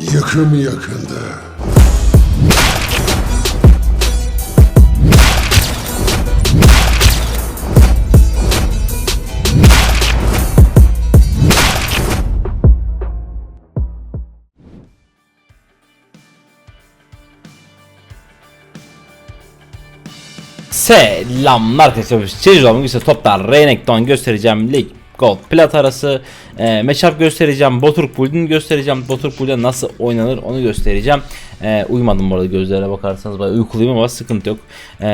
Yıkım yakında. Selamlar arkadaşlar. Çeyiz ise toplar Renekton göstereceğim. Lig Gold Plat arası e, matchup göstereceğim. Boturk Bull'unu göstereceğim. Boturk Bull'da nasıl oynanır onu göstereceğim. E, uyumadım bu arada gözlere bakarsanız. Bayağı uykuluyum ama sıkıntı yok. E,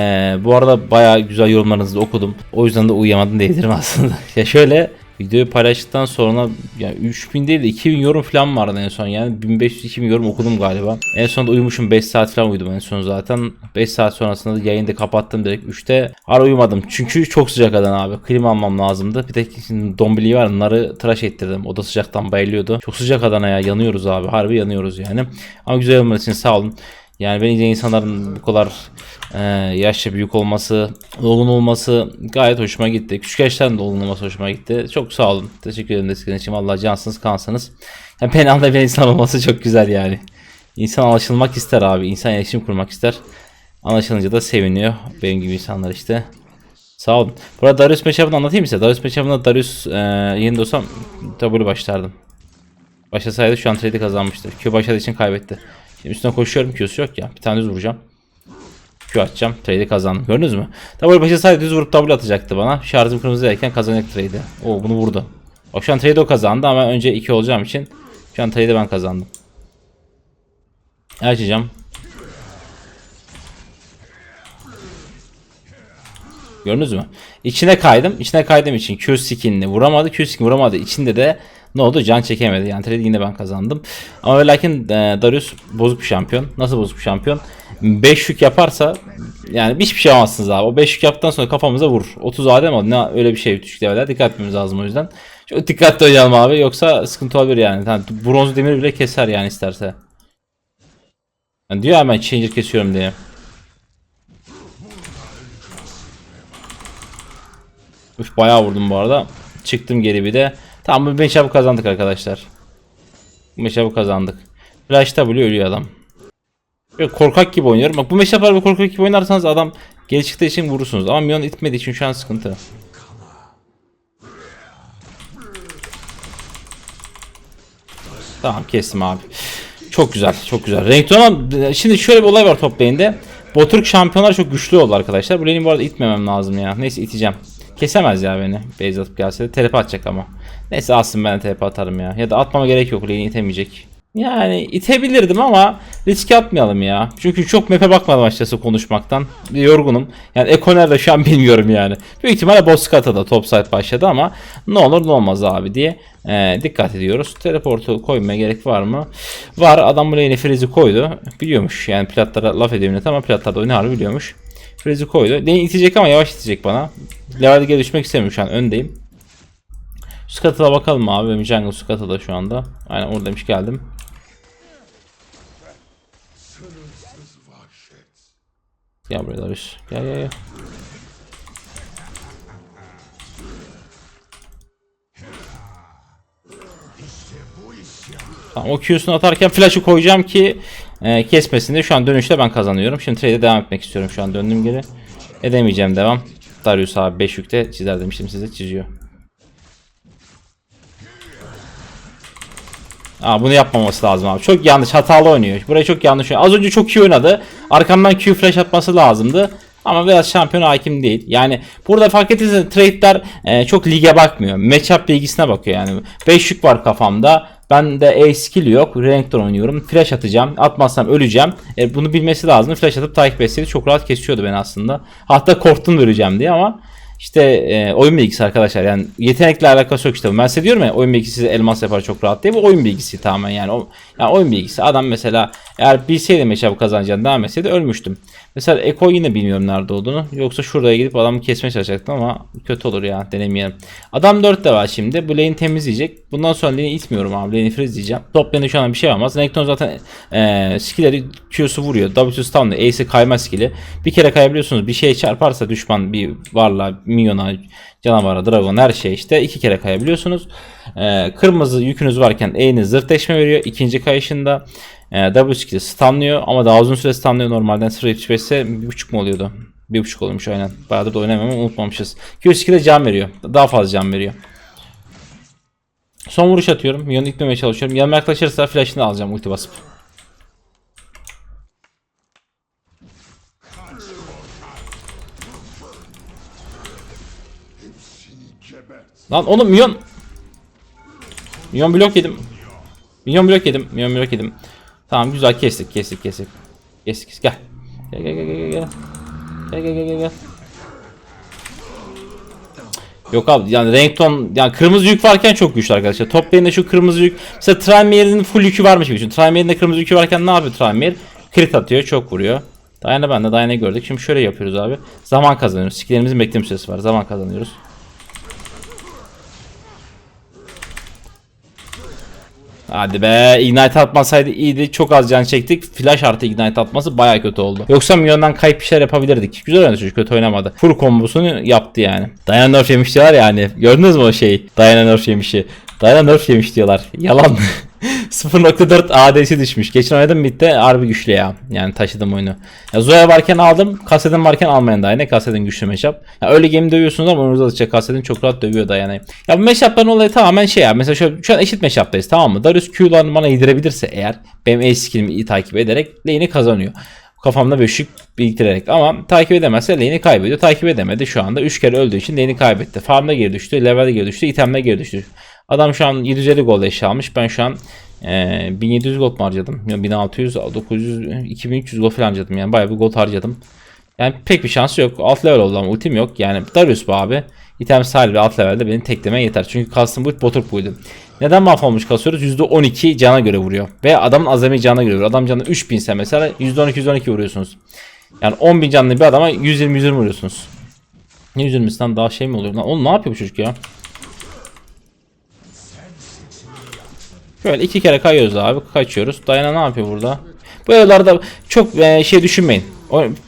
bu arada bayağı güzel yorumlarınızı okudum. O yüzden de uyuyamadım diyebilirim aslında. ya şöyle Videoyu paylaştıktan sonra yani 3000 değil de 2000 yorum falan vardı en son yani 1500-2000 yorum okudum galiba. En sonunda uyumuşum 5 saat falan uyudum en son zaten. 5 saat sonrasında da yayını da kapattım direkt 3'te. Ara uyumadım çünkü çok sıcak adan abi. Klima almam lazımdı. Bir de şimdi dombiliği var narı tıraş ettirdim. O da sıcaktan bayılıyordu. Çok sıcak Adana ya yanıyoruz abi harbi yanıyoruz yani. Ama güzel olmadığı için sağ olun. Yani bence insanların bu kadar e, yaşça büyük olması, olgun olması gayet hoşuma gitti. Küçük yaştan da olgun olması hoşuma gitti. Çok sağ olun. Teşekkür ederim desteğiniz için. Vallahi cansınız kansınız. Yani penalda bir insan olması çok güzel yani. İnsan alışılmak ister abi. İnsan iletişim kurmak ister. Anlaşılınca da seviniyor. Benim gibi insanlar işte. Sağ olun. Burada Darius Meşap'ını anlatayım size. Darius Meşap'ında Darius e, yeni olsam W başlardım. Başlasaydı şu an trade'i kazanmıştır. Q başladığı için kaybetti. Şimdi üstüne koşuyorum Q'su yok ya. Bir tane düz vuracağım. Q atacağım. Trade'i kazandım. Gördünüz mü? W başlasaydı düz vurup W atacaktı bana. Şarjım kırmızıyken kazanacak trade'i. Oo bunu vurdu. Bak şu an trade'i o kazandı ama önce 2 olacağım için şu an trade'i ben kazandım. Açacağım. Gördünüz mü? İçine kaydım. İçine kaydığım için Q skinini vuramadı. Q skin vuramadı. İçinde de ne oldu? Can çekemedi. Yani trade yine ben kazandım. Ama lakin e, Darius bozuk bir şampiyon. Nasıl bozuk bir şampiyon? 5 yük yaparsa yani hiçbir şey yapamazsınız abi. O 5 yük yaptıktan sonra kafamıza vurur. 30 adem oldu. Ne öyle bir şey düşük leveler. Dikkat etmemiz lazım o yüzden. Çok dikkatli oynayalım abi. Yoksa sıkıntı olabilir yani. yani bronz demir bile keser yani isterse. Yani diyor hemen changer kesiyorum diye. Üf bayağı vurdum bu arada. Çıktım geri bir de. Tamam bu meşabı kazandık arkadaşlar. Bu meşabı kazandık. Flash W ölüyor adam. Böyle korkak gibi oynuyorum. Bak bu meşaplar bir korkak gibi oynarsanız adam geri çıktığı için vurursunuz. Ama Mion itmediği için şu an sıkıntı. Tamam kestim abi. Çok güzel, çok güzel. Renekton'a şimdi şöyle bir olay var top lane'de. Şampiyonlar çok güçlü oldu arkadaşlar. Bu lane'i bu arada itmemem lazım ya. Neyse iteceğim. Kesemez ya beni. Base atıp gelse de terepe atacak ama. Neyse alsın ben de terepe atarım ya. Ya da atmama gerek yok. Lane'i itemeyecek. Yani itebilirdim ama risk atmayalım ya. Çünkü çok map'e bakmadım açıkçası konuşmaktan. Yorgunum. Yani Eko nerede şu an bilmiyorum yani. Büyük ihtimalle Bozkata'da top side başladı ama ne olur ne olmaz abi diye e, dikkat ediyoruz. Teleportu koymaya gerek var mı? Var. Adam bu lane'e Freeze'i koydu. Biliyormuş. Yani platlara laf ediyor ama platlarda oyunu biliyormuş. Freeze'i koydu. Lane itecek ama yavaş itecek bana. Levelde geri düşmek istemiyorum şu an öndeyim. Scuttle'a bakalım abi. Benim jungle Scuttle'da şu anda. Aynen oradaymış geldim. Gel buraya Darius. Gel gel gel. Tamam o Q'sunu atarken flash'ı koyacağım ki e, kesmesin diye şu an dönüşte ben kazanıyorum. Şimdi trade'e devam etmek istiyorum şu an döndüm geri. Edemeyeceğim devam. Darius abi 5 yükte çizer demiştim size çiziyor. Aa, bunu yapmaması lazım abi. Çok yanlış hatalı oynuyor. Burayı çok yanlış oynuyor. Az önce çok iyi oynadı. Arkamdan Q flash atması lazımdı. Ama biraz şampiyon hakim değil. Yani burada fark ettiyseniz trade'ler e, çok lige bakmıyor. Matchup bilgisine bakıyor yani. 5 yük var kafamda. Ben de A skill yok. Renekton oynuyorum. Flash atacağım. Atmazsam öleceğim. E, bunu bilmesi lazım. Flash atıp takip etseydi çok rahat kesiyordu beni aslında. Hatta korktum öleceğim diye ama işte e, oyun bilgisi arkadaşlar yani yetenekle alakası yok işte. Ben size diyorum ya oyun bilgisi size elmas yapar çok rahat diye. Bu oyun bilgisi tamamen yani. O, yani oyun bilgisi. Adam mesela Eğer bilseydim matchup kazanacağını devam etseydi ölmüştüm. Mesela Eko yine bilmiyorum nerede olduğunu. Yoksa şuraya gidip adamı kesmeye çalışacaktım ama kötü olur ya denemeyelim. Adam 4 de var şimdi. Bu lane'i temizleyecek. Bundan sonra lane'i itmiyorum abi. Lane'i freezleyeceğim. Top lane'de şu an bir şey olmaz. Nekton zaten ee, skill'leri Q'su vuruyor. W stunlıyor. Ace'i kayma skill'i. Bir kere kayabiliyorsunuz. Bir şey çarparsa düşman bir varlığa, minyona, canavara, dragon her şey işte iki kere kayabiliyorsunuz. Ee, kırmızı yükünüz varken E'niz deşme veriyor. İkinci kayışında e, W skill'i stunlıyor ama daha uzun süre stunlıyor normalden 0.75 ise 1.5 mu oluyordu? 1.5 oluyormuş aynen. Bayağıdır da ama unutmamışız. Q skill'e can veriyor. Daha fazla can veriyor. Son vuruş atıyorum. Minyonu itmemeye çalışıyorum. Yanıma yaklaşırsa flash'ını alacağım ulti basıp. Lan oğlum minyon. Minyon blok yedim. Minyon blok yedim. Minyon blok yedim. Tamam güzel kestik kestik kestik. Kestik kestik. Gel. Gel gel gel gel gel. Gel gel gel gel. Yok abi yani Renekton yani kırmızı yük varken çok güçlü arkadaşlar. Top lane'de şu kırmızı yük mesela Trimer'in full yükü varmış gibi düşün. Trimer'in de kırmızı yükü varken ne yapıyor Trimer? Crit atıyor, çok vuruyor. Dayana ben de Dayana gördük. Şimdi şöyle yapıyoruz abi. Zaman kazanıyoruz. Skillerimizin bekleme süresi var. Zaman kazanıyoruz. Hadi be ignite atmasaydı iyiydi. Çok az can çektik. Flash artı ignite atması baya kötü oldu. Yoksa milyondan kayıp işler yapabilirdik. Güzel oynadı çocuk kötü oynamadı. Full kombosunu yaptı yani. Diana nerf yemiş diyorlar ya hani. Gördünüz mü o şeyi? Diana nerf yemişi. Diana nerf yemiş diyorlar. Yalan 0.4 AD'si düşmüş. Geçen oynadım midde harbi güçlü ya. Yani taşıdım oyunu. Ya Zoya varken aldım. Kasedin varken almayan da yine. Kasedin güçlü matchup. Ya öyle game dövüyorsunuz ama önünüze alacak. Kasedin çok rahat dövüyor da yani. Ya bu matchup'ların olayı tamamen şey ya. Mesela şu, şu an eşit matchup'tayız tamam mı? Darius Q'larını bana yedirebilirse eğer benim ace skill'imi takip ederek lane'i kazanıyor. Kafamda beşik biriktirerek ama takip edemezse lane'i kaybediyor. Takip edemedi şu anda 3 kere öldüğü için lane'i kaybetti. Farmda geri düştü, level'de geri düştü, itemde geri düştü. Adam şu an 750 gol eşya almış. Ben şu an ee, 1700 gold mu harcadım? Ya 1600, 900, 2300 gold falan harcadım yani bayağı bir gold harcadım. Yani pek bir şansı yok. Alt level oldu ama ultim yok. Yani Darius bu abi. İtem sahibi alt levelde beni teklemeye yeter. Çünkü custom build botur buydu. Neden mahvolmuş kasıyoruz? %12 cana göre vuruyor. Ve adamın azami cana göre vuruyor. Adam canı 3000 ise mesela %12-112 vuruyorsunuz. Yani 10.000 canlı bir adama 120-120 vuruyorsunuz. Ne 120'sinden daha şey mi oluyor? Lan oğlum ne yapıyor bu çocuk ya? Böyle iki kere kayıyoruz abi. Kaçıyoruz. Dayana ne yapıyor burada? Bu evlerde çok e, şey düşünmeyin.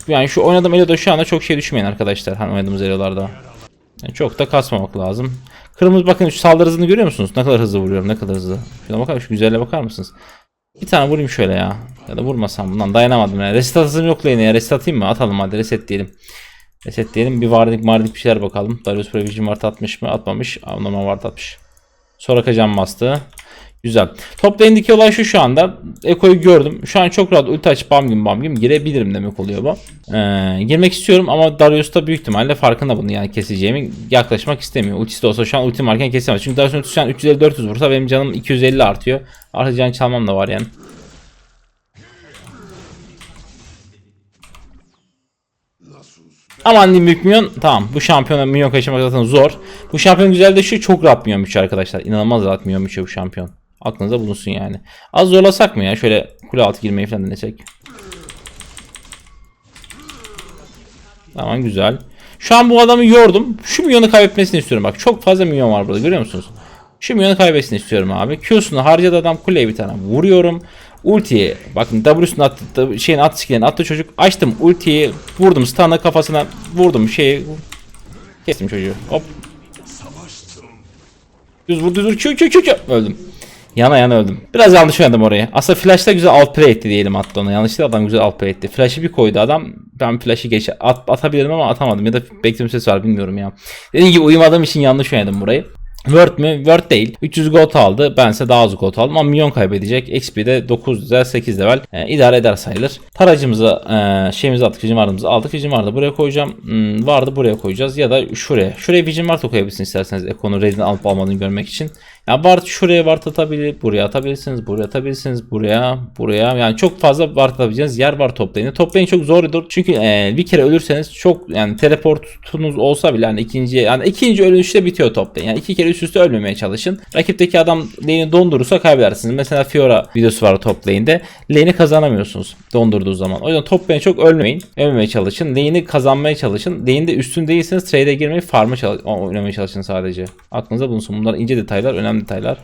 Yani şu oynadığım Elo'da şu anda çok şey düşünmeyin arkadaşlar. Hani oynadığımız Elo'larda. Yani çok da kasmamak lazım. Kırmızı bakın şu saldırı hızını görüyor musunuz? Ne kadar hızlı vuruyorum ne kadar hızlı. Şuna bakar şu güzelle bakar mısınız? Bir tane vurayım şöyle ya. Ya da vurmasam bundan dayanamadım ya. Reset atasım yok lane'e ya. Reset atayım mı? Atalım hadi reset diyelim. Reset diyelim. Bir vardik mardik bir şeyler bakalım. Darius Provision Ward atmış mı? Atmamış. Aa, normal Ward atmış. Sonra kacan bastı. Güzel. Top lane'deki olay şu şu anda. Eko'yu gördüm. Şu an çok rahat ulti açıp bam gibi bam gibi girebilirim demek oluyor bu. Ee, girmek istiyorum ama Darius da büyük ihtimalle farkında bunu yani keseceğimi yaklaşmak istemiyor. Ultisi de olsa şu an ultim varken kesemez. Çünkü Darius'un ultisi şu an 350-400 vursa benim canım 250 artıyor. Artı can çalmam da var yani. Aman diyeyim büyük milyon. Tamam bu şampiyona milyon kaçırmak zaten zor. Bu şampiyon güzel de şu çok rahat milyon biçiyor arkadaşlar. İnanılmaz rahat milyon biçiyor bu şampiyon. Aklınıza bulunsun yani. Az zorlasak mı ya? Şöyle kule altı girmeyi falan denesek. Tamam güzel. Şu an bu adamı yordum. Şu milyonu kaybetmesini istiyorum. Bak çok fazla milyon var burada görüyor musunuz? Şu milyonu kaybetsin istiyorum abi. Q'sunu harcadı adam kuleye bir tane vuruyorum. Ultiyi bakın W'sunu attı şeyin attı skillini attı çocuk. Açtım ultiyi vurdum stun'la kafasına vurdum şeyi kestim çocuğu. Hop. Düz vur düz vur Q Q Q Q öldüm. Yana yana öldüm. Biraz yanlış oynadım orayı. Aslında flash'ta güzel outplay etti diyelim attı ona. Yanlışlıkla adam güzel outplay etti. Flash'ı bir koydu adam. Ben flash'ı geç at, atabilirim ama atamadım. Ya da bekleme sesi var bilmiyorum ya. Dediğim gibi uyumadığım için yanlış oynadım burayı. Word mü? Word değil. 300 gold aldı. Bense daha az gold aldım ama milyon kaybedecek. XP de 9 level 8 level. E, idare eder sayılır. Taracımızı e, şeyimizi attık. Vision Ward'ımızı aldık. Vision Ward'ı buraya koyacağım. Hmm, vardı buraya koyacağız. Ya da şuraya. Şuraya Vision Ward koyabilirsiniz isterseniz. Eko'nun redini alıp almadığını görmek için. Ya ward şuraya ward atabilir, buraya atabilirsiniz, buraya atabilirsiniz, buraya, buraya. Yani çok fazla ward atabileceğiniz yer var top lane'de. Top lane çok zordur. Çünkü e, bir kere ölürseniz çok yani teleportunuz olsa bile yani ikinci yani ikinci ölüşte bitiyor top lane. Yani iki kere üst üste ölmemeye çalışın. Rakipteki adam lane'i dondurursa kaybedersiniz. Mesela Fiora videosu var top lane'de. Lane'i kazanamıyorsunuz dondurduğu zaman. O yüzden top lane çok ölmeyin. Ölmemeye çalışın. Lane'i kazanmaya çalışın. Lane'de üstün değilseniz trade'e girmeyi farm'a çalış oynamaya çalışın sadece. Aklınızda bulunsun. Bunlar ince detaylar, önemli detaylar.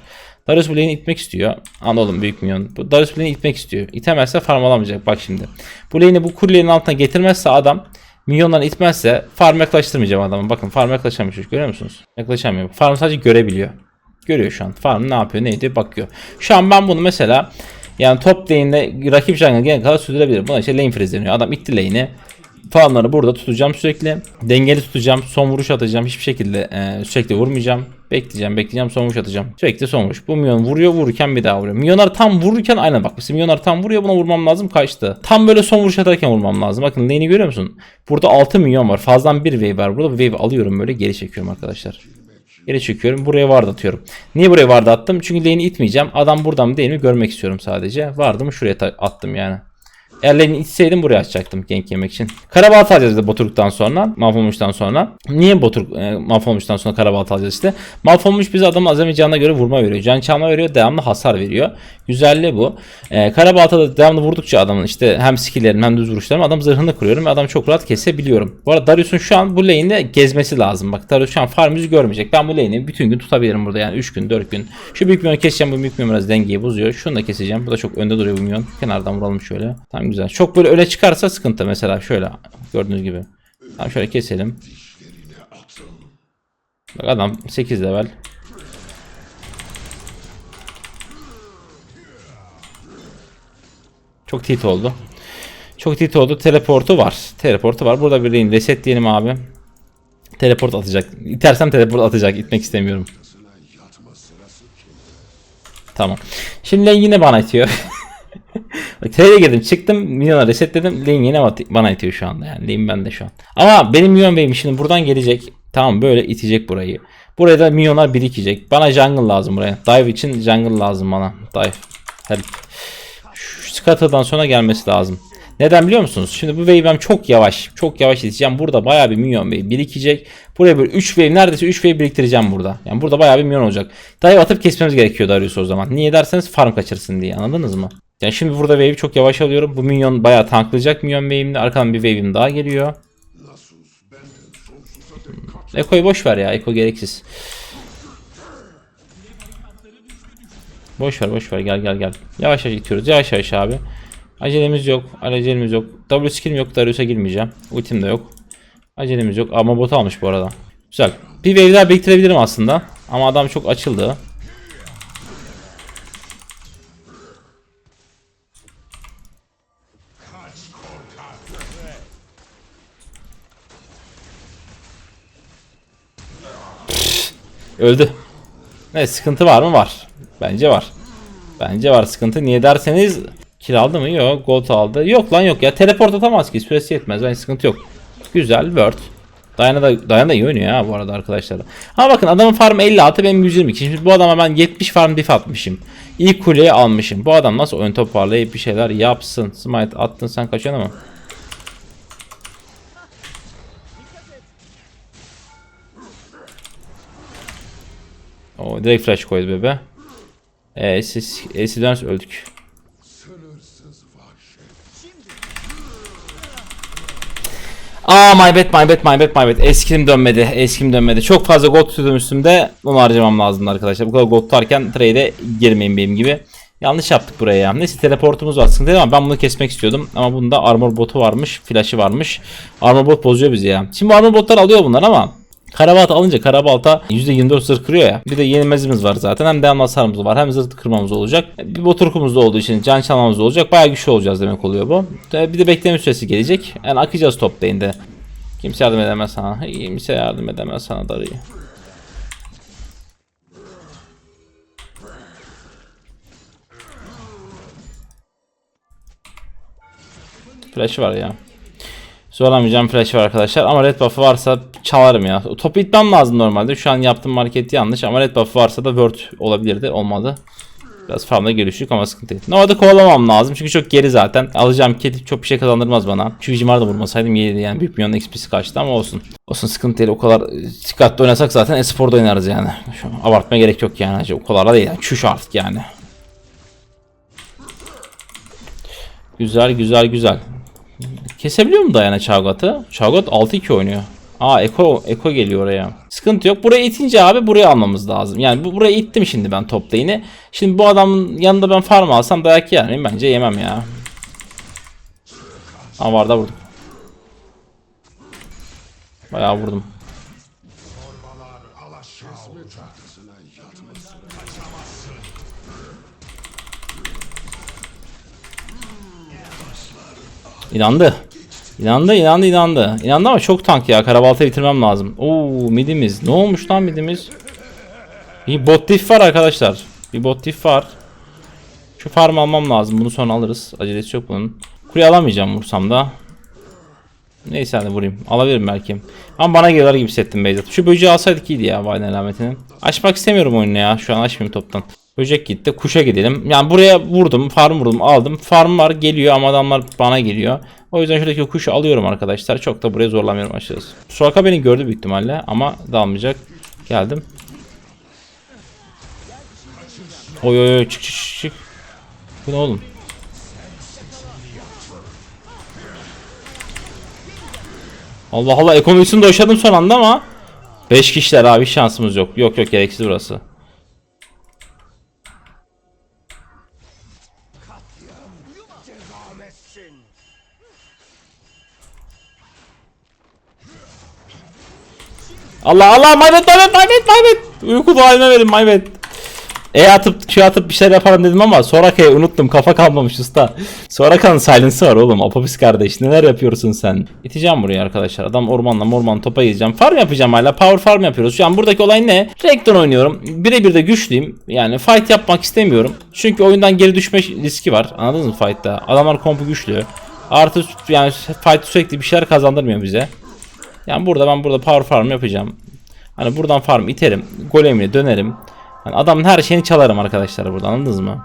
Darius bu lane'i itmek istiyor. Anladım büyük milyon. Bu Darius bu lane'i itmek istiyor. İtemezse farm alamayacak. Bak şimdi. Bu lane'i bu kulenin altına getirmezse adam milyonları itmezse farm yaklaştırmayacağım adamı. Bakın farm yaklaşamıyor görüyor musunuz? Yaklaşamıyor. Farm sadece görebiliyor. Görüyor şu an. Farm ne yapıyor ne ediyor bakıyor. Şu an ben bunu mesela yani top lane'de rakip jungle gelene kadar sürdürebilirim. Buna işte lane freeze deniyor. Adam itti lane'i. Farmları burada tutacağım sürekli. Dengeli tutacağım. Son vuruş atacağım. Hiçbir şekilde e, sürekli vurmayacağım. Bekleyeceğim, bekleyeceğim. Son vuruş atacağım. Sürekli son vuruş. Bu milyon vuruyor, vururken bir daha vuruyor. Milyonlar tam vururken aynen bak. Mesela milyonlar tam vuruyor. Buna vurmam lazım. Kaçtı. Tam böyle son vuruş atarken vurmam lazım. Bakın lane'i görüyor musun? Burada 6 milyon var. Fazladan bir wave var. Burada bu wave alıyorum böyle geri çekiyorum arkadaşlar. Geri çekiyorum. Buraya ward atıyorum. Niye buraya ward attım? Çünkü lane'i itmeyeceğim. Adam buradan mı değil mi görmek istiyorum sadece. Ward'ımı şuraya ta- attım yani. Eğer lane'i itseydim buraya açacaktım gank yemek için. Karabalta alacağız işte Boturuk'tan sonra. Mahvolmuş'tan sonra. Niye Boturuk e, Mahvolmuş'tan sonra Karabalta alacağız işte. Mahvolmuş bize adamın azami canına göre vurma veriyor. Can çalma veriyor. Devamlı hasar veriyor. Güzelliği bu. E, Karabalta'da devamlı vurdukça adamın işte hem skillerim hem düz vuruşlarım adam zırhını kırıyorum ve adamı çok rahat kesebiliyorum. Bu arada Darius'un şu an bu lane'de gezmesi lazım. Bak Darius şu an farm görmeyecek. Ben bu lane'i bütün gün tutabilirim burada yani 3 gün 4 gün. Şu büyük milyonu keseceğim bu büyük milyon biraz dengeyi bozuyor. Şunu da keseceğim. Bu da çok önde duruyor bu milyon. Kenardan vuralım şöyle. Tamam güzel. Çok böyle öne çıkarsa sıkıntı mesela şöyle gördüğünüz gibi. Tamam şöyle keselim. Bak adam 8 level. Çok tit oldu. Çok tit oldu. Teleportu var. Teleportu var. Burada bir lane reset diyelim abi. Teleport atacak. İtersem teleport atacak. İtmek istemiyorum. Tamam. Şimdi yine bana itiyor. Bak trade'e girdim çıktım milyona resetledim lane yine bana itiyor şu anda yani lane bende şu an. Ama benim milyon beyim şimdi buradan gelecek tamam böyle itecek burayı. Buraya da milyonlar birikecek. Bana jungle lazım buraya. Dive için jungle lazım bana. Dive. Help. Şu Scatter'dan sonra gelmesi lazım. Neden biliyor musunuz? Şimdi bu wave'im çok yavaş. Çok yavaş iteceğim. Burada bayağı bir milyon wave birikecek. Buraya böyle 3 wave neredeyse 3 wave biriktireceğim burada. Yani burada bayağı bir milyon olacak. Dive atıp kesmemiz gerekiyor Darius o zaman. Niye derseniz farm kaçırsın diye anladınız mı? Yani şimdi burada wave'i çok yavaş alıyorum. Bu minyon bayağı tanklayacak minyon wave'imde. Arkadan bir wave'im daha geliyor. Eko'yu boş ver ya. Eko gereksiz. Boş ver boş ver gel gel gel. Yavaş yavaş gidiyoruz. Yavaş yavaş abi. Acelemiz yok. Acelemiz yok. W skill'im yok. Darius'a girmeyeceğim. Ultim de yok. Acelemiz yok. Ama bot almış bu arada. Güzel. Bir wave daha biriktirebilirim aslında. Ama adam çok açıldı. Öldü. Ne sıkıntı var mı? Var. Bence var. Bence var sıkıntı. Niye derseniz kill aldı mı? Yok. Gold aldı. Yok lan yok ya. Teleport atamaz ki. Süresi yetmez. Bence sıkıntı yok. Güzel. Word. Dayana da, Dayana da iyi oynuyor ha bu arada arkadaşlar. Ha bakın adamın farm 56 benim 122. Şimdi bu adama ben 70 farm diff atmışım. İlk kuleyi almışım. Bu adam nasıl oyun toparlayıp bir şeyler yapsın. Smite attın sen kaçıyorsun ama. O direkt flash koydu bebe. Eee siz Esidans öldük. Aa my bad my bad my bad my bad. Eskim dönmedi. Eskim dönmedi. Çok fazla gold tutuyordum üstümde. Onu harcamam lazımdı arkadaşlar. Bu kadar gold tutarken trade'e girmeyin benim gibi. Yanlış yaptık buraya ya. Neyse teleportumuz var. Sıkıntı değil ama ben bunu kesmek istiyordum. Ama bunda armor botu varmış. Flash'ı varmış. Armor bot bozuyor bizi ya. Şimdi armor botlar alıyor bunlar ama Karabalta alınca Karabalta %24 zırh kırıyor ya. Bir de yenilmezimiz var zaten. Hem devamlı hasarımız var. Hem zırh kırmamız olacak. Bir boturkumuz da olduğu için can çalmamız olacak. Bayağı güçlü olacağız demek oluyor bu. Bir de bekleme süresi gelecek. Yani akacağız top lane'de. Kimse yardım edemez sana. Kimse yardım edemez sana darıyı. Flash'ı var ya. Zorlamayacağım flash var arkadaşlar ama red buff'ı varsa çalarım ya. Topu itmem lazım normalde. Şu an yaptığım hareket yanlış ama red buff'ı varsa da word olabilirdi. Olmadı. Biraz farmda geliştik ama sıkıntı değil. Normalde kovalamam lazım çünkü çok geri zaten. Alacağım kedi çok bir şey kazandırmaz bana. Şu Vigimar vurmasaydım iyiydi yani. Büyük milyonun XP'si kaçtı ama olsun. Olsun sıkıntı değil. O kadar dikkatli oynasak zaten esporda oynarız yani. Şu an gerek yok yani. O kadar da değil yani. Çüş artık yani. Güzel güzel güzel. Kesebiliyor mu Dayana Çavgat'ı? Çavgat 6-2 oynuyor. Aa Eko, Eko geliyor oraya. Sıkıntı yok. Buraya itince abi buraya almamız lazım. Yani bu, buraya ittim şimdi ben top lane'i. Şimdi bu adamın yanında ben farm alsam dayak yer miyim? Bence yemem ya. Aa var da vurdum. Bayağı vurdum. İnandı. İnandı, inandı, inandı. İnandı ama çok tank ya. Karabaltayı bitirmem lazım. Oo, midimiz. Ne olmuş lan midimiz? Bir bot diff var arkadaşlar. Bir bot diff var. Şu farm almam lazım. Bunu sonra alırız. Acelesi yok bunun. Kuleyi alamayacağım vursam da. Neyse hadi vurayım. Alabilirim belki. Ama bana gelir gibi hissettim Beyzat. Şu böceği alsaydık iyiydi ya Vayne alametini. Açmak istemiyorum oyunu ya. Şu an açmayayım toptan. Böcek gitti. Kuşa gidelim. Yani buraya vurdum. Farm vurdum. Aldım. Farm var geliyor ama adamlar bana geliyor. O yüzden şuradaki kuşu alıyorum arkadaşlar. Çok da buraya zorlamıyorum açıkçası. Soraka beni gördü büyük ihtimalle ama dalmayacak. Geldim. Oy oy oy çık çık çık. Bu ne oğlum? Allah Allah ekonomisini de yaşadım son anda ama 5 kişiler abi şansımız yok. Yok yok gereksiz burası. Allah Allah maybet maybet maybet maybet. Uyku halime verin maybet. E atıp Q atıp bir şeyler yaparım dedim ama Soraka'yı unuttum kafa kalmamış usta. Soraka'nın silence'ı var oğlum Apopis kardeş neler yapıyorsun sen? İteceğim buraya arkadaşlar adam ormanla orman topa gideceğim. Farm yapacağım hala power farm yapıyoruz. Şu an buradaki olay ne? Rekton oynuyorum. Birebir de güçlüyüm. Yani fight yapmak istemiyorum. Çünkü oyundan geri düşme riski var. Anladınız mı fight'ta? Adamlar kompu güçlü. Artı yani fight sürekli bir şeyler kazandırmıyor bize. Yani burada ben burada power farm yapacağım. Hani buradan farm iterim. Golemine dönerim. Hani adamın her şeyini çalarım arkadaşlar burada anladınız mı?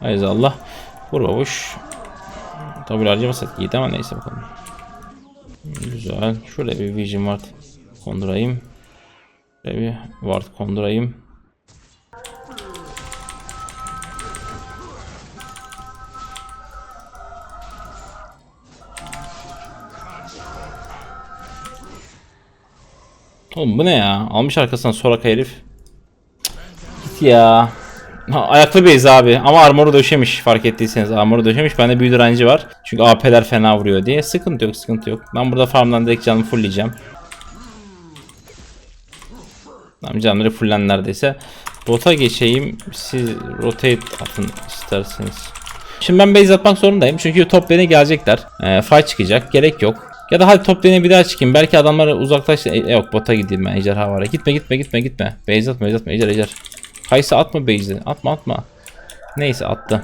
Hayır Allah. Vur babuş. Tabi harcamasak iyiydi ama neyse bakalım. Güzel. Şöyle bir Vision Ward kondurayım. Şöyle bir Ward kondurayım. Oğlum bu ne ya? Almış arkasından Soraka herif. Git ya. Ha, ayaklı base abi. Ama armoru döşemiş fark ettiyseniz. Armoru döşemiş. Bende büyü direnci var. Çünkü AP'ler fena vuruyor diye. Sıkıntı yok sıkıntı yok. Ben burada farmdan direkt canımı fullleyeceğim. Tamam canları fullen neredeyse. Bota geçeyim. Siz rotate atın isterseniz. Şimdi ben base atmak zorundayım. Çünkü top lane'e gelecekler. Ee, fight çıkacak. Gerek yok ya da hadi top lane'e bir daha çıkayım. Belki adamlar uzaklaş... E, yok bota gideyim ben ejderha var. Gitme gitme gitme gitme. Base atma base atma ejder ejder. Kaysa atma base'i. Atma atma. Neyse attı.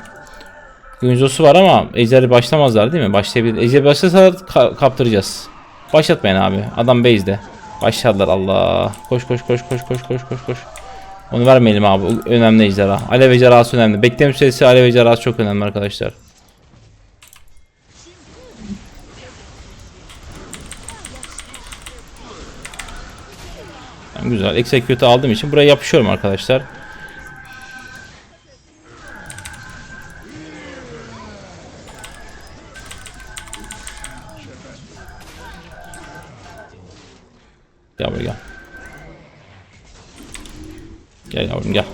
Günzosu var ama ejderi başlamazlar değil mi? Başlayabilir. Ejder başlasa ka- kaptıracağız. Başlatmayın abi. Adam base'de. Başladılar Allah. Koş koş koş koş koş koş koş koş. Onu vermeyelim abi. Önemli ejderha. Alev ejderhası önemli. Bekleme süresi alev ejderhası çok önemli arkadaşlar. Güzel. Execute aldığım için buraya yapışıyorum arkadaşlar. Gel buraya gel. Gel yavrum gel.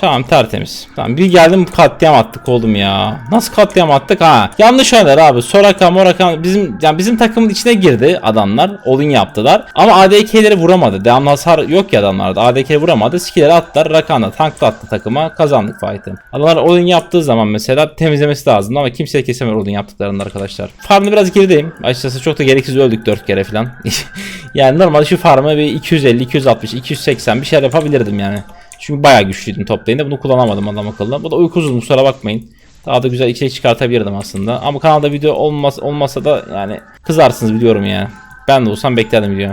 Tamam tertemiz. Tamam bir geldim katliam attık oğlum ya. Nasıl katliam attık ha? Yanlış oynadılar abi. Soraka Moraka bizim yani bizim takımın içine girdi adamlar. Olin yaptılar. Ama ADK'leri vuramadı. Devamlı hasar yok ya adamlarda. ADK'leri vuramadı. Skill'leri attılar. Rakan'la tankla attı takıma. Kazandık fight'ı. Adamlar Olin yaptığı zaman mesela temizlemesi lazım ama kimse kesemez Olin yaptıklarında arkadaşlar. Farmda biraz gerideyim. Açıkçası çok da gereksiz öldük 4 kere falan. yani normalde şu farmı bir 250, 260, 280 bir şeyler yapabilirdim yani. Çünkü bayağı güçlüydüm top lane'de. Bunu kullanamadım adam akıllı. Bu da uykusuz kusura bakmayın. Daha da güzel içerik çıkartabilirdim aslında. Ama kanalda video olmaz olmasa da yani kızarsınız biliyorum yani. Ben de olsam beklerdim video.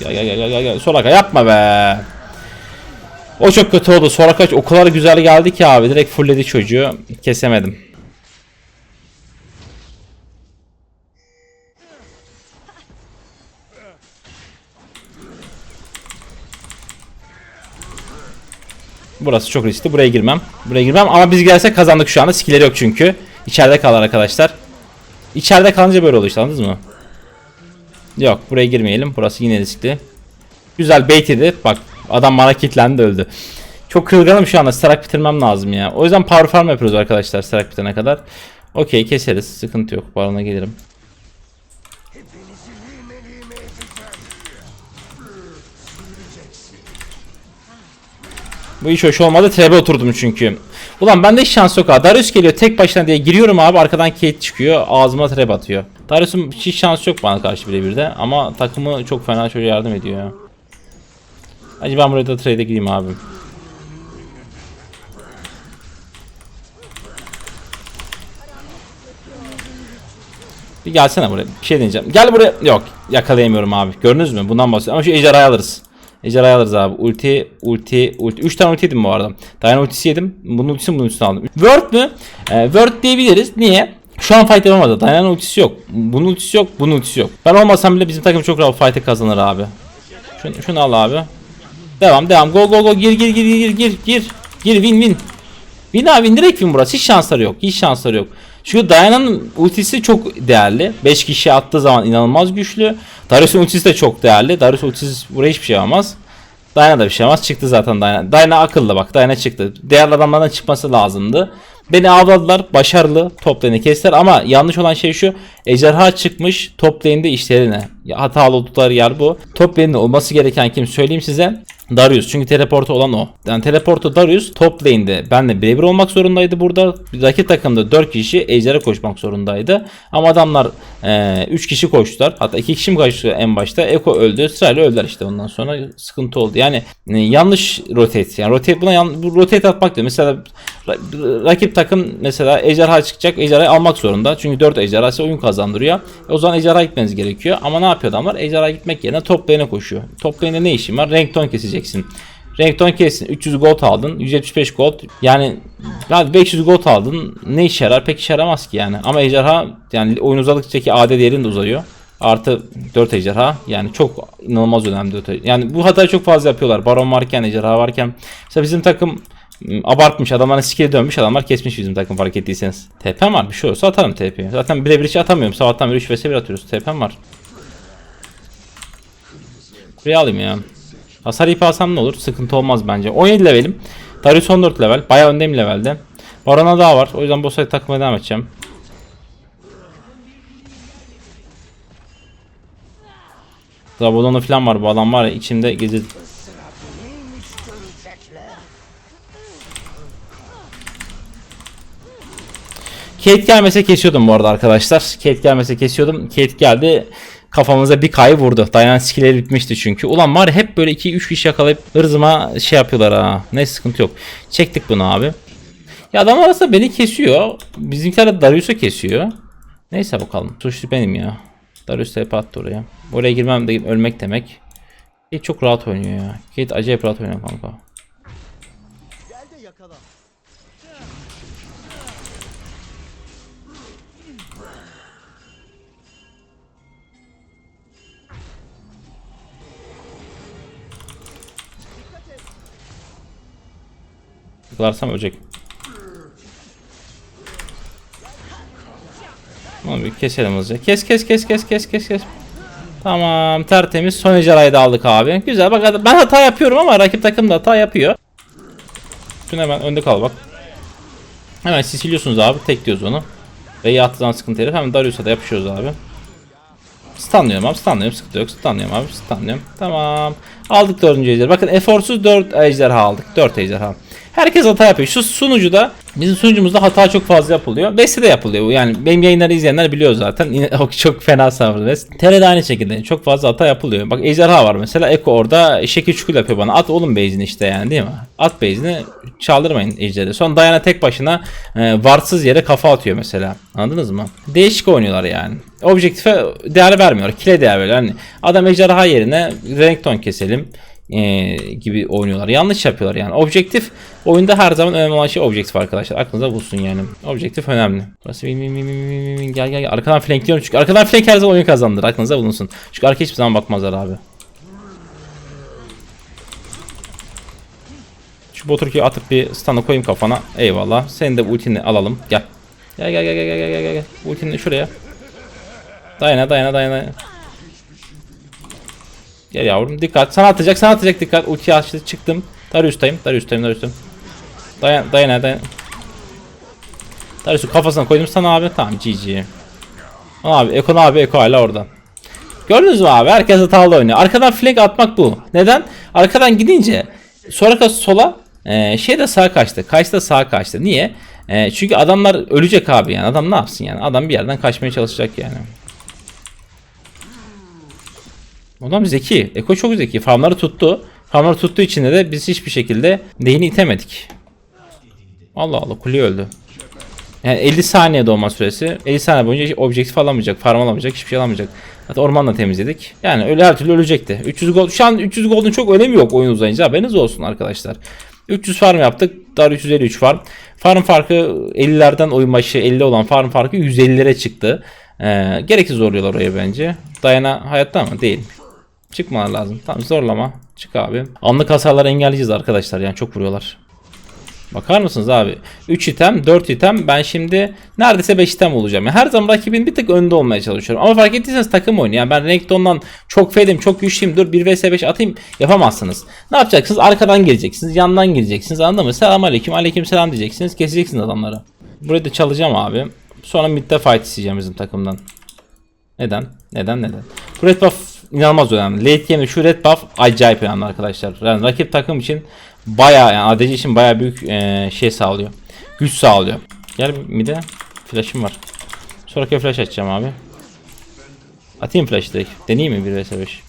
Gel gel gel gel gel. Soraka yapma be. O çok kötü oldu. Soraka o kadar güzel geldi ki abi. Direkt fullledi çocuğu. Kesemedim. Burası çok riskli. Buraya girmem. Buraya girmem ama biz gelsek kazandık şu anda. Skilleri yok çünkü. İçeride kalır arkadaşlar. İçeride kalınca böyle oluyor işte anladınız mı? Yok buraya girmeyelim. Burası yine riskli. Güzel bait yedi. Bak adam bana kilitlendi öldü. Çok kırılganım şu anda. Starak bitirmem lazım ya. O yüzden power farm yapıyoruz arkadaşlar starak bitene kadar. Okey keseriz. Sıkıntı yok. Barona gelirim. Bu iş hoş olmadı. Trebe oturdum çünkü. Ulan bende hiç şans yok ha. Darius geliyor tek başına diye giriyorum abi arkadan Kate çıkıyor ağzıma trap atıyor. Darius'un hiç şans yok bana karşı birebir de ama takımı çok fena çocuğa yardım ediyor ya. Hadi ben buraya da trade'e gireyim abi. Bir gelsene buraya. Bir şey deneyeceğim. Gel buraya. Yok. Yakalayamıyorum abi. Gördünüz mü? Bundan bahsediyorum. Ama şu ejderhayı alırız. Ejderhayı alırız abi. Ulti, ulti, ulti. 3 tane ulti yedim bu arada. Dayan ultisi yedim. Bunun ultisini bunun üstüne aldım. Word mü? Ee, Word diyebiliriz. Niye? Şu an fight yapamadı. Dayan ultisi yok. Bunun ultisi yok. Bunun ultisi yok. Ben olmasam bile bizim takım çok rahat fight'ı kazanır abi. Şunu, şunu al abi. Devam devam. Go go go. Gir gir gir gir gir gir. Gir win win. Win abi win direkt win burası. Hiç şansları yok. Hiç şansları yok. Çünkü Diana'nın ultisi çok değerli. 5 kişi attığı zaman inanılmaz güçlü. Darius'un ultisi de çok değerli. Darius ultisi buraya hiçbir şey yapamaz. Diana da bir şey yapamaz. Çıktı zaten Diana. Diana akıllı bak. Diana çıktı. Diğer adamlardan çıkması lazımdı. Beni avladılar. Başarılı. Top lane'i kestiler ama yanlış olan şey şu. Ejderha çıkmış. Top lane'de işlerine. Hatalı oldukları yer bu. Top lane'de olması gereken kim söyleyeyim size. Darius çünkü teleportu olan o. Yani teleportu Darius top lane'de benle birebir olmak zorundaydı burada. Rakip takımda 4 kişi ejderha koşmak zorundaydı. Ama adamlar 3 kişi koştular. Hatta 2 kişi mi koştu en başta? Eko öldü. Sırayla öldüler işte ondan sonra sıkıntı oldu. Yani e, yanlış rotate. Yani rotate buna yan, bu rotate atmak diyor. Mesela ra- rakip takım mesela ejderha çıkacak. Ejderhayı almak zorunda. Çünkü 4 ejderha size oyun kazandırıyor. E, o zaman ejderha gitmeniz gerekiyor. Ama ne yapıyor adamlar? Ejderha gitmek yerine top lane'e koşuyor. Top lane'de ne işin var? Renk ton keseceksin. Renk ton kessin. 300 gold aldın. 175 gold. Yani hadi 500 gold aldın. Ne işe yarar? Pek işe yaramaz ki yani. Ama ejderha yani oyun uzadıkça AD değerin de uzayıyor. Artı 4 ejderha yani çok inanılmaz önemli 4 ejderha. Yani bu hatayı çok fazla yapıyorlar. Baron varken ejderha varken. Mesela bizim takım m, abartmış adamların skill'e dönmüş adamlar kesmiş bizim takım fark ettiyseniz. TP'm var bir şey olursa atarım TP'yi. Zaten birebir hiç atamıyorum. Sabahtan beri 3 vs 1 atıyoruz. TP'm var. Buraya alayım ya. Hasar ipi alsam ne olur? Sıkıntı olmaz bence. 17 levelim. Darius 14 level. Bayağı öndeyim levelde. Barona daha var. O yüzden boss'a takmaya devam edeceğim. Rabadon'u falan var bu adam var ya içimde gezi. Kate gelmese kesiyordum bu arada arkadaşlar. Kate gelmese kesiyordum. Kate geldi kafamıza bir kayı vurdu. Dayanan skilleri bitmişti çünkü. Ulan var hep böyle 2-3 kişi yakalayıp hırzıma şey yapıyorlar ha. Ne sıkıntı yok. Çektik bunu abi. Ya adam arasında beni kesiyor. Bizimkiler de Darius'u kesiyor. Neyse bakalım. Suçlu benim ya. Darius TP attı oraya. Oraya girmem de ölmek demek. Kate çok rahat oynuyor ya. Kate acayip rahat oynuyor kanka. Tıklarsam ölecek. Onu bir keselim hızlıca. Kes kes kes kes kes kes kes. Tamam tertemiz. Son ejderhayı da aldık abi. Güzel bak ben hata yapıyorum ama rakip takım da hata yapıyor. Şunu hemen önde kal bak. Hemen sisiliyorsunuz abi. Tek onu. Ve yattıdan sıkıntı herif. Hemen Darius'a da yapışıyoruz abi. Stunlıyorum abi stunlıyorum sıkıntı yok stunlıyorum abi stunlıyorum tamam aldık dördüncü ejderha bakın eforsuz 4 ejderha aldık 4 ejderha herkes hata yapıyor şu sunucuda Bizim sunucumuzda hata çok fazla yapılıyor. Beste de yapılıyor. Yani benim yayınları izleyenler biliyor zaten. Yine çok fena sabır West. TR'de aynı şekilde çok fazla hata yapılıyor. Bak ejderha var mesela. Eko orada şekil çukul yapıyor bana. At oğlum base'ini işte yani değil mi? At base'ini çaldırmayın ejderi. Sonra Dayana tek başına e, varsız yere kafa atıyor mesela. Anladınız mı? Değişik oynuyorlar yani. Objektife değer vermiyor. Kile değer veriyor. Hani adam ejderha yerine Renekton keselim e, gibi oynuyorlar. Yanlış yapıyorlar yani. Objektif oyunda her zaman önemli olan şey objektif arkadaşlar. Aklınıza bulsun yani. Objektif önemli. Burası bin, bin, bin, bin, bin, gel gel gel. Arkadan flankliyorum çünkü arkadan flank her zaman oyun kazandır. Aklınıza bulunsun. Çünkü arka hiçbir zaman bakmazlar abi. Şu Boturki'yi atıp bir stun'ı koyayım kafana. Eyvallah. Senin de ultini alalım. Gel gel gel gel gel gel gel gel. Ultini şuraya. Dayana dayana dayana. Gel yavrum dikkat. Sana atacak sana atacak dikkat. Ulti açtı çıktım. Darius'tayım. Darius'tayım Darius'tayım. Dayan dayan dayan. Darius'u kafasına koydum sana abi. Tamam GG. Abi Eko abi Eko hala orada. Gördünüz mü abi? Herkes hatalı oynuyor. Arkadan flank atmak bu. Neden? Arkadan gidince sonra sola e, şey de sağa kaçtı. Kaç sağa kaçtı. Niye? E, çünkü adamlar ölecek abi yani. Adam ne yapsın yani? Adam bir yerden kaçmaya çalışacak yani. Adam zeki. Eko çok zeki. Farmları tuttu. Farmları tuttuğu için de biz hiçbir şekilde değini itemedik. Allah Allah kule öldü. Yani 50 saniye doğma süresi. 50 saniye boyunca objektif alamayacak, farm alamayacak, hiçbir şey alamayacak. Hatta ormanla temizledik. Yani öyle her türlü ölecekti. 300 gold şu an 300 gold'un çok önemi yok oyun uzayınca. Haberiniz olsun arkadaşlar. 300 farm yaptık. Daha 353 farm. Farm farkı 50'lerden oyun başı 50 olan farm farkı 150'lere çıktı. Ee, gereksiz zorluyorlar oraya bence. Dayana hayatta mı? Değil. Çıkmalar lazım. Tamam zorlama. Çık abi. Anlık hasarları engelleyeceğiz arkadaşlar. Yani çok vuruyorlar. Bakar mısınız abi? 3 item, 4 item. Ben şimdi neredeyse 5 item olacağım. Yani her zaman rakibin bir tık önde olmaya çalışıyorum. Ama fark ettiyseniz takım oyunu. Yani ben Renekton'dan çok fedim, çok güçlüyüm. Dur 1 vs 5 atayım. Yapamazsınız. Ne yapacaksınız? Arkadan geleceksiniz. Yandan geleceksiniz. Anladın mı? Selam aleyküm. Aleyküm selam diyeceksiniz. Keseceksiniz adamları. Burayı da çalacağım abi. Sonra midde fight isteyeceğim bizim takımdan. Neden? Neden? Neden? Red buff inanılmaz önemli. Late game'de şu red buff acayip önemli arkadaşlar. Yani rakip takım için bayağı yani ADC için bayağı büyük e, şey sağlıyor. Güç sağlıyor. Gel bir de flash'ım var. Sonraki flash açacağım abi. Atayım flash direkt. Deneyeyim mi 1 vs 5?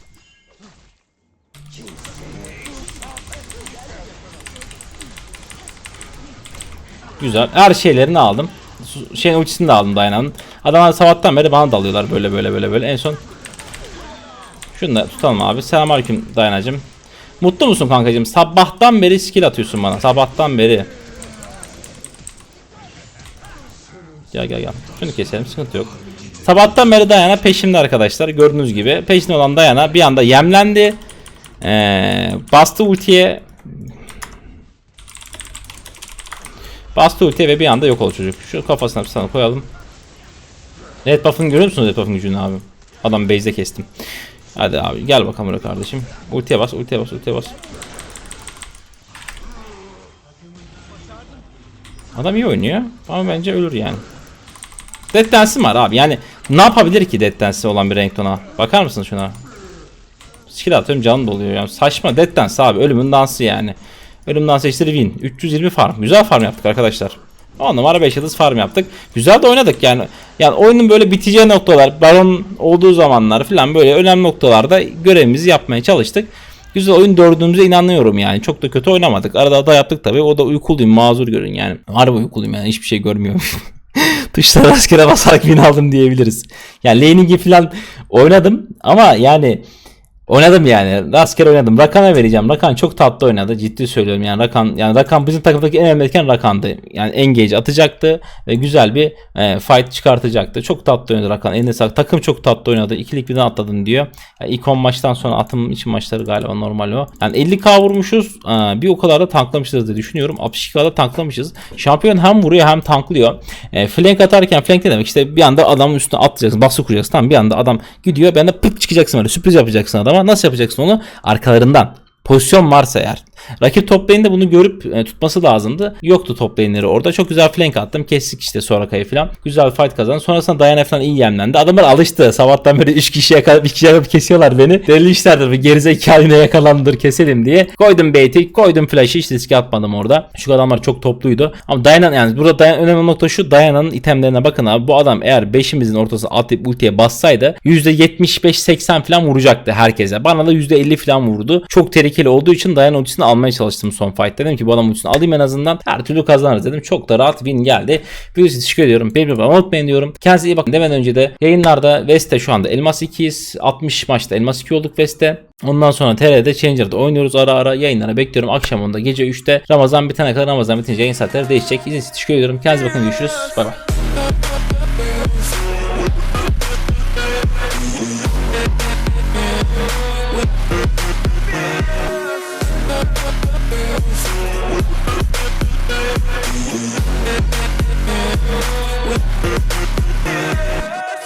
Güzel. Her şeylerini aldım. Şeyin ultisini de aldım Dayana'nın. Adamlar sabahtan beri bana dalıyorlar böyle böyle böyle böyle. En son şunu da tutalım abi. Selamünaleyküm Dayanacım. Mutlu musun kankacığım? Sabahtan beri skill atıyorsun bana. Sabahtan beri. Gel gel gel. Şunu keselim sıkıntı yok. Sabahtan beri Dayana peşimde arkadaşlar. Gördüğünüz gibi. Peşinde olan Dayana bir anda yemlendi. Ee, bastı ultiye. Bastı ultiye ve bir anda yok oldu çocuk. Şu kafasına bir sana koyalım. Red buff'ını görüyor musunuz Red buff'ın gücünü abi? Adam base'de kestim. Hadi abi gel bakalım buraya kardeşim. Ultiye bas, ultiye bas, ultiye bas. Adam iyi oynuyor ama bence ölür yani. Dead Dance'im var abi yani ne yapabilir ki Dead Dance'i olan bir Renekton'a? Bakar mısın şuna? Skill atıyorum canım doluyor yani saçma Dead Dance abi ölümün dansı yani. Ölüm dansı eşittir win. 320 farm. Güzel farm yaptık arkadaşlar. 10 numara 5 yıldız farm yaptık. Güzel de oynadık yani. Yani oyunun böyle biteceği noktalar, baron olduğu zamanlar falan böyle önemli noktalarda görevimizi yapmaya çalıştık. Güzel oyun dördüğümüze inanıyorum yani. Çok da kötü oynamadık. Arada da yaptık tabii. O da uykuluyum. Mazur görün yani. Harbi uykuluyum yani. Hiçbir şey görmüyorum. Tuşlara rastgele basarak win aldım diyebiliriz. Yani laning'i falan oynadım ama yani Oynadım yani. Rastgele oynadım. Rakan'a vereceğim. Rakan çok tatlı oynadı. Ciddi söylüyorum yani. Rakan yani Rakan bizim takımdaki en önemli etken Rakan'dı. Yani engage atacaktı ve güzel bir e, fight çıkartacaktı. Çok tatlı oynadı Rakan. Eline sağlık. Takım çok tatlı oynadı. İkilik birden atladın diyor. Yani ilk 10 maçtan sonra atım için maçları galiba normal o. Yani 50k vurmuşuz. E, bir o kadar da tanklamışız diye düşünüyorum. 62k'da tanklamışız. Şampiyon hem vuruyor hem tanklıyor. E, flank atarken flank ne demek? İşte bir anda adamın üstüne atlayacaksın. Baskı kuracaksın. Tamam bir anda adam gidiyor. Ben de pıt çıkacaksın öyle. Sürpriz yapacaksın adama. Nasıl yapacaksın onu? Arkalarından. Pozisyon varsa eğer. Rakip top lane'de bunu görüp e, tutması lazımdı. Yoktu top lane'leri orada. Çok güzel flank attım. Kestik işte Soraka'yı falan. Güzel fight kazandı. Sonrasında Diana falan iyi yemlendi. Adamlar alıştı. Sabahtan beri 3 kişi yakalaıp 2 kişi kesiyorlar beni. Deli işlerdir. Bir gerizekalı yine yakalandır keselim diye. Koydum bait'i, koydum flash'ı. Hiç riske atmadım orada. Şu adamlar çok topluydu. Ama Diana yani burada Diana, önemli nokta şu. Diana'nın itemlerine bakın abi. Bu adam eğer 5'imizin ortasına atlayıp ultiye bassaydı %75-80 falan vuracaktı herkese. Bana da %50 falan vurdu. Çok tehlikeli olduğu için Diana ultisini almaya çalıştım son fight. Dedim ki bu adam ultisini alayım en azından. Her türlü kazanırız dedim. Çok da rahat win geldi. Büyük teşekkür ediyorum. Gibi unutmayın diyorum. Kendinize iyi bakın. Demeden önce de yayınlarda West'te şu anda Elmas 2'yiz. 60 maçta Elmas 2 olduk West'te. Ondan sonra TR'de Changer'da oynuyoruz ara ara yayınlara bekliyorum. Akşam onda gece 3'te Ramazan bitene kadar Ramazan bitince yayın saatleri değişecek. İzlediğiniz için teşekkür ediyorum. Kendinize bakın görüşürüz. Bay bay.